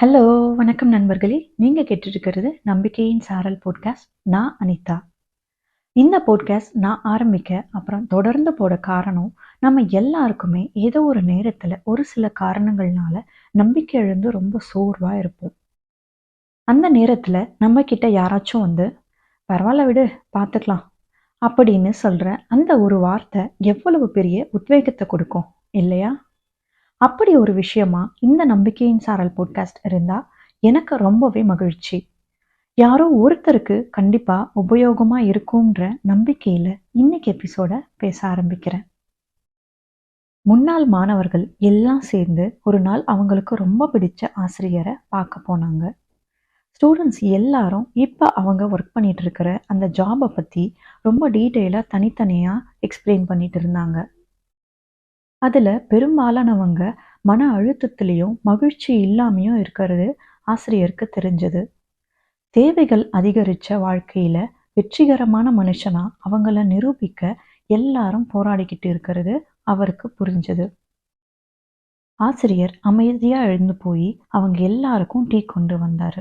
Hello வணக்கம் நண்பர்களே. நீங்கள் கேட்டுருக்கிறது நம்பிக்கையின் சாரல் போட்காஸ்ட் நான் அனிதா. இந்த போட்காஸ்ட் நான் ஆரம்பிக்க அப்புறம் தொடர்ந்து போட காரணம் நம்ம எல்லாருக்குமே ஏதோ ஒரு நேரத்தில் ஒரு சில காரணங்கள்னால நம்பிக்கை இழந்து ரொம்ப சோர்வாக இருப்போம். அந்த நேரத்தில் நம்மக்கிட்ட யாராச்சும் வந்து பரவாயில்ல விடு பார்த்துக்கலாம் அப்படின்னு சொல்கிற அந்த ஒரு வார்த்தை எவ்வளவு பெரிய உத்வேகத்தை கொடுக்கும் இல்லையா? அப்படி ஒரு விஷயமா இந்த நம்பிக்கையின் சாரல் போட்காஸ்ட் இருந்தா எனக்கு ரொம்பவே மகிழ்ச்சி. யாரோ ஒருத்தருக்கு கண்டிப்பாக உபயோகமாக இருக்கும்ன்ற நம்பிக்கையில் இன்னைக்கு எபிசோட பேச ஆரம்பிக்கிறேன். முன்னாள் மாணவர்கள் எல்லாம் சேர்ந்து ஒரு நாள் அவங்களுக்கு ரொம்ப பிடிச்ச ஆசிரியரை பார்க்க போனாங்க. ஸ்டூடெண்ட்ஸ் எல்லாரும் இப்போ அவங்க ஒர்க் பண்ணிகிட்டு இருக்கிற அந்த ஜாபை பற்றி ரொம்ப டீட்டெயிலாக தனித்தனியாக எக்ஸ்பிளைன் பண்ணிட்டு இருந்தாங்க. அதில் பெரும்பாலானவங்க மன அழுத்தத்திலையும் மகிழ்ச்சி இல்லாமையும் இருக்கிறது ஆசிரியருக்கு தெரிஞ்சது. தேவைகள் அதிகரித்த வாழ்க்கையில் வெற்றிகரமான மனுஷனா அவங்கள நிரூபிக்க எல்லாரும் போராடிக்கிட்டு இருக்கிறது அவருக்கு புரிஞ்சது. ஆசிரியர் அமைதியாக எழுந்து போய் அவங்க எல்லாருக்கும் டீ கொண்டு வந்தார்.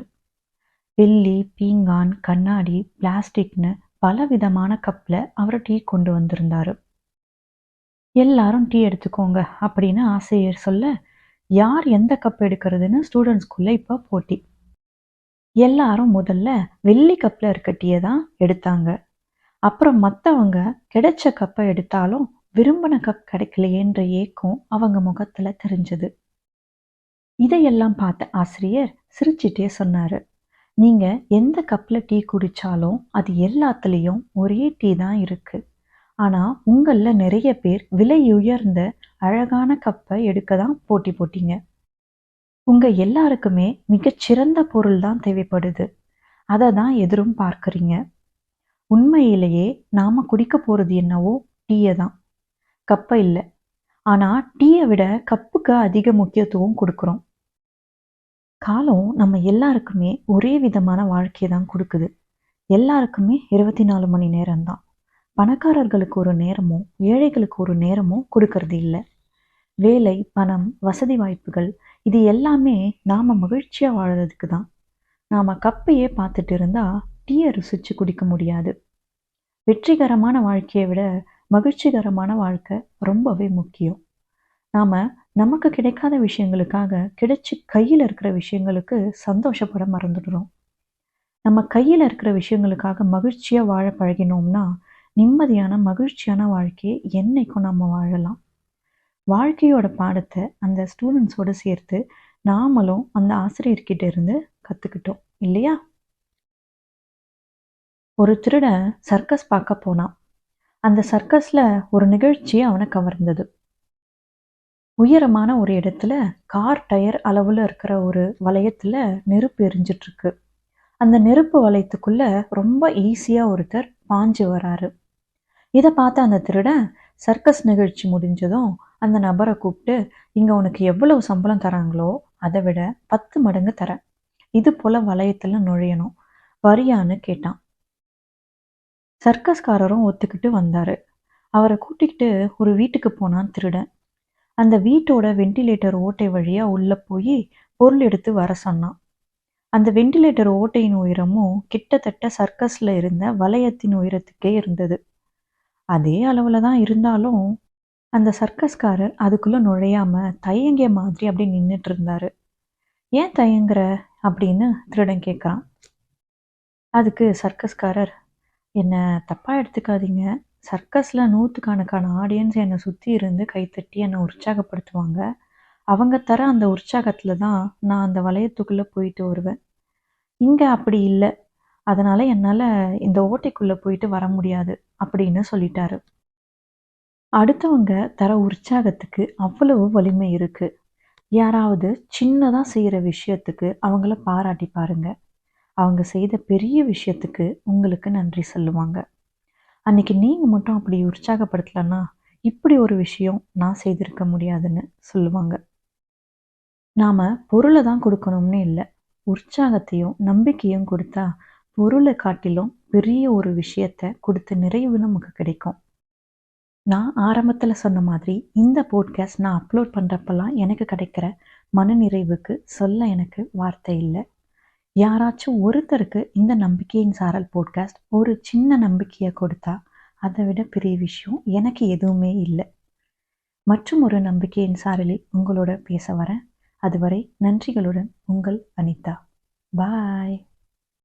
வெள்ளி பீங்கான் கண்ணாடி பிளாஸ்டிக்னு பல விதமான கப்பில் அவர் டீ கொண்டு வந்திருந்தாரு. எல்லாரும் டீ எடுத்துக்கோங்க அப்படின்னு ஆசிரியர் சொல்ல யார் எந்த கப் எடுக்கிறதுன்னு ஸ்டூடெண்ட்ஸ்குள்ளே இப்போ போட்டி. எல்லாரும் முதல்ல வெள்ளி கப்பில் இருக்க டீயை தான் எடுத்தாங்க. அப்புறம் மற்றவங்க கிடைச்ச கப்பை எடுத்தாலும் விரும்பின கப் கிடைக்கலையேன்ற ஏக்கம் அவங்க முகத்தில் தெரிஞ்சது. இதையெல்லாம் பார்த்த ஆசிரியர் சிரிச்சிட்டே சொன்னார் நீங்கள் எந்த கப்பில் டீ குடித்தாலும் அது எல்லாத்துலேயும் ஒரே டீ தான் இருக்குது ஆனால் உங்களில் நிறைய பேர் விலை உயர்ந்த அழகான கப்பை எடுக்க தான் போட்டி போட்டீங்க. உங்கள் எல்லாருக்குமே மிகச்சிறந்த பொருள் தான் தேவைப்படுது. அதை தான் எதிரும் பார்க்குறீங்க. உண்மையிலேயே நாம் குடிக்க போகிறது என்னவோ டீயை தான். கப்பை இல்லை. ஆனால் டீயை விட கப்புக்கு அதிக முக்கியத்துவம் கொடுக்குறோம். காலம் நம்ம எல்லாருக்குமே ஒரே விதமான வாழ்க்கையை தான் கொடுக்குது. எல்லாருக்குமே இருபத்தி நாலு மணி நேரம்தான். பணக்காரர்களுக்கு ஒரு நேரமும் ஏழைகளுக்கு ஒரு நேரமும் கொடுக்கறது இல்லை. வேலை பணம் வசதி வாய்ப்புகள் இது எல்லாமே நாம் மகிழ்ச்சியாக வாழறதுக்கு தான். நாம் கப்பையே பார்த்துட்டு இருந்தால் டீயை ருசித்து குடிக்க முடியாது. வெற்றிகரமான வாழ்க்கையை விட மகிழ்ச்சிகரமான வாழ்க்கை ரொம்பவே முக்கியம். நாம் நமக்கு கிடைக்காத விஷயங்களுக்காக கிடைச்சி கையில் இருக்கிற விஷயங்களுக்கு சந்தோஷப்பட மறந்துடுறோம். நம்ம கையில் இருக்கிற விஷயங்களுக்காக மகிழ்ச்சியாக வாழ பழகினோம்னா நிம்மதியான மகிழ்ச்சியான வாழ்க்கையை என்னைக்கும் நம்ம வாழலாம். வாழ்க்கையோட பாடத்தை அந்த ஸ்டூடெண்ட்ஸோடு சேர்த்து நாமளும் அந்த ஆசிரியர்கிட்ட இருந்து கற்றுக்கிட்டோம் இல்லையா? ஒரு திருடன் சர்க்கஸ் பார்க்க போனான். அந்த சர்க்கஸில் ஒரு நிகழ்ச்சி அவனை கவர்ந்தது. உயரமான ஒரு இடத்துல கார் டயர் அளவில் இருக்கிற ஒரு வளையத்தில் நெருப்பு எரிஞ்சிட்ருக்கு அந்த நெருப்பு வளையத்துக்குள்ள ரொம்ப ஈஸியாக ஒருத்தர் பாஞ்சு வராரு. இதை பார்த்த அந்த திருடன் சர்க்கஸ் நிகழ்ச்சி முடிஞ்சதும் அந்த நபரை கூப்பிட்டு இங்கே உனக்கு எவ்வளவு சம்பளம் தராங்களோ அதை விட பத்து மடங்கு தரேன். இது போல் வளையத்தில் நுழையணும் வரியான்னு கேட்டான். சர்க்கஸ்காரரும் ஒத்துக்கிட்டு வந்தார். அவரை கூட்டிக்கிட்டு ஒரு வீட்டுக்கு போனான் திருடன். அந்த வீட்டோட வெண்டிலேட்டர் ஓட்டை வழியாக உள்ளே போய் பொருள் எடுத்து வர சொன்னான். அந்த வெண்டிலேட்டர் ஓட்டையின் உயரமும் கிட்டத்தட்ட சர்க்கஸில் இருந்த வளையத்தின் உயரத்துக்கே இருந்தது. அதே அளவில் தான் இருந்தாலும் அந்த சர்க்கஸ்காரர் அதுக்குள்ளே நுழையாம தயங்கிய மாதிரி அப்படி நின்றுட்டு இருந்தார். ஏன் தயங்குற? அப்படின்னு திருடன் கேட்குறான் அதுக்கு சர்க்கஸ்காரர் என்னை தப்பாக எடுத்துக்காதீங்க. சர்க்கஸில் நூற்றுக்கணக்கான ஆடியன்ஸ் என்னை சுற்றி இருந்து கைத்தட்டி என்னை உற்சாகப்படுத்துவாங்க. அவங்க தர அந்த உற்சாகத்தில் தான் நான் அந்த வளையத்துக்குள்ளே போயிட்டு வருவேன். இங்கே அப்படி இல்லை. அதனால் என்னால் இந்த ஓட்டைக்குள்ளே போயிட்டு வர முடியாது அப்படின்னு சொல்லிட்டாரு. அடுத்தவங்க தர உற்சாகத்துக்கு அவ்வளவு வலிமை இருக்குது யாராவது சின்னதாக செய்கிற விஷயத்துக்கு அவங்கள பாராட்டி பாருங்க. அவங்க செய்த பெரிய விஷயத்துக்கு உங்களுக்கு நன்றி சொல்லுவாங்க. அன்னைக்கு நீங்கள் மட்டும் அப்படி உற்சாகப்படுத்தலைன்னா இப்படி ஒரு விஷயம் நான் செய்திருக்க முடியாதுன்னு சொல்லுவாங்க. நாம் பொருளை தான் கொடுக்கணும்னு இல்லை உற்சாகத்தையும் நம்பிக்கையும் கொடுத்தா பொருளை காட்டிலும் பெரிய ஒரு விஷயத்தை கொடுத்த நிறைவு நமக்கு கிடைக்கும். நான் ஆரம்பத்தில் சொன்ன மாதிரி இந்த போட்காஸ்ட் நான் அப்லோட் பண்ணுறப்பெல்லாம் எனக்கு கிடைக்கிற மனநிறைவுக்கு சொல்ல எனக்கு வார்த்தை இல்லை. யாராச்சும் ஒருத்தருக்கு இந்த நம்பிக்கையின் சாரல் போட்காஸ்ட் ஒரு சின்ன நம்பிக்கையை கொடுத்தா அதை விட பெரிய விஷயம் எனக்கு எதுவுமே இல்லை. மற்றும் ஒரு நம்பிக்கையின் சாரலில் உங்களோட பேச வரேன். அதுவரை நன்றிகளுடன் உங்கள் அனிதா. பாய்.